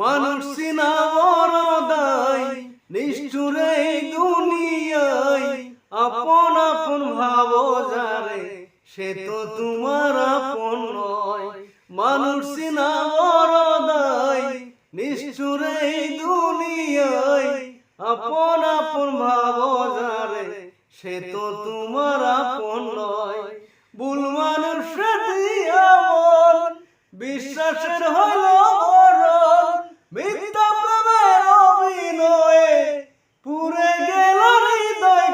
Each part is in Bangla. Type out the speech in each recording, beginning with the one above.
মানুষ সিনা বড়দাই নিষ্ঠুরে এই দুনিয়ায়। আপন আপন ভাব যারে, সে তো তোমার আপন নয়। মানুষ সিনা বড়দাই নিষ্ঠুরে এই দুনিয়ায়। আপন আপন ভাব যারে, সে তো তোমার আপন নয়। ভুল মানুষ বিশ্বাসের হলো মিথ্যা প্রেমের অভিনয়ে পুরে গেল হৃদয়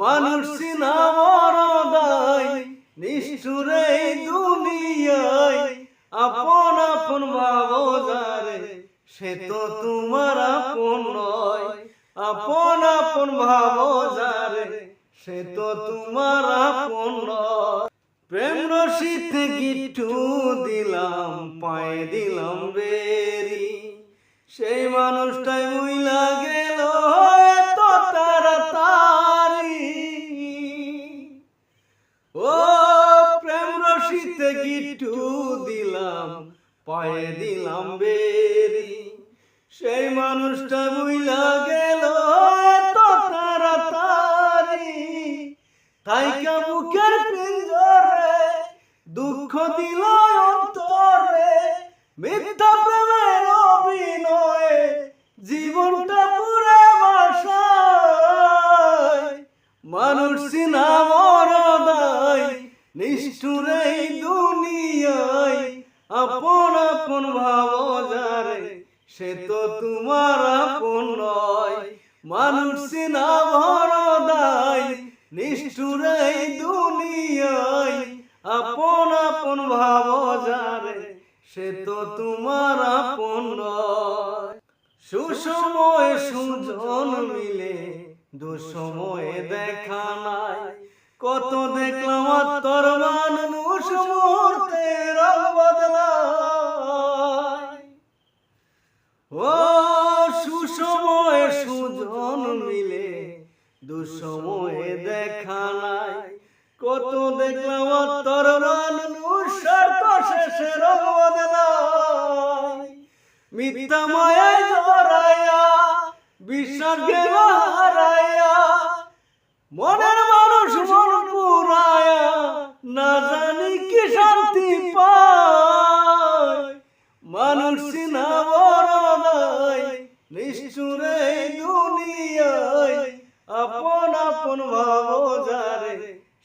মানুষ সিনা মরদাই নিষ্ঠুরে দুনিয়ায়। আপন আপন ভাবো সে তো তোমার আপন নয়। আপন আপন ভাবো সে তো তোমার আপন নয়। প্রেম রশিতে গিট্টু দিলাম, পায়ে দিলাম বেরি। সেই মানুষটাই মুইলা গেল এত তাড়াতাড়ি। ও প্রেম রশিতে গিট্টু দিলাম, পায়ে দিলাম বেরি। সেই মানুষটা মুইলা গেল তাড়াতাড়ি। তাই কা বুকের পিঞ্জরে দুঃখ দিল অন্তরে মিথ্যা প্রেমের অভিনয়ে জীবনটা পুরে বাসায়। মানুষ সিনা মরদাই নিষ্ঠুরে এই দুনিয়ায়। আপন আপন ভাব যারে, সে তো তোমার আপন নয়। মানুষ সিনা ভরদাই নিষ্ঠুরে এই দুনিয়ায় আপন ভাব যারে, সে তো তোমার আপন নয়। সুসময়ে সুজন মিলে, দুসময়ে দেখা নাই। কত দেখলাম তোর মানুষ মুহূর্তে রং বদলায়। ও সুসময়ে সুজন মিলে, দুসময়ে দেখা নাই কত দেখলাম তোর মানুষ তো শেষে রং বদলায় মিথ্যা মায়ায় জড়াইয়া, বিশ্বাস গেল হারাইয়া, মনের মানুষ মন পুরায়া না জানি কি শান্তি পায়। মানুষ সিনা বড়দাই নিষ্ঠুরে দুনিয়ায়, আপন আপন ভাবো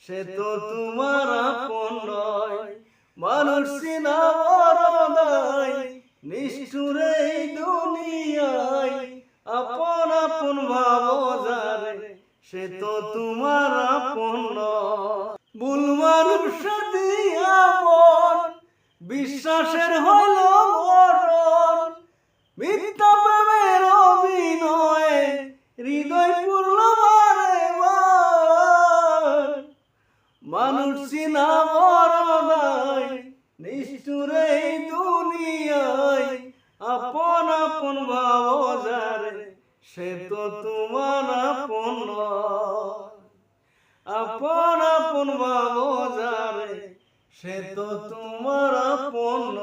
সে তো তোমার আপন নয়, মানুষ নিষ্ঠুরে দুনিয়ায়, আপন আপন ভাবো যারে, সে তো তোমার আপন ভুল মানুষ দিয়া মন বিশ্বাসের হলো মানুষ চিনা মরণায় নিষ্ঠুর এই দুনিয়ায় আপন আপন ভাব সে তো তোমার আপন। আপন আপন ভাব সে তো তোমার আপন।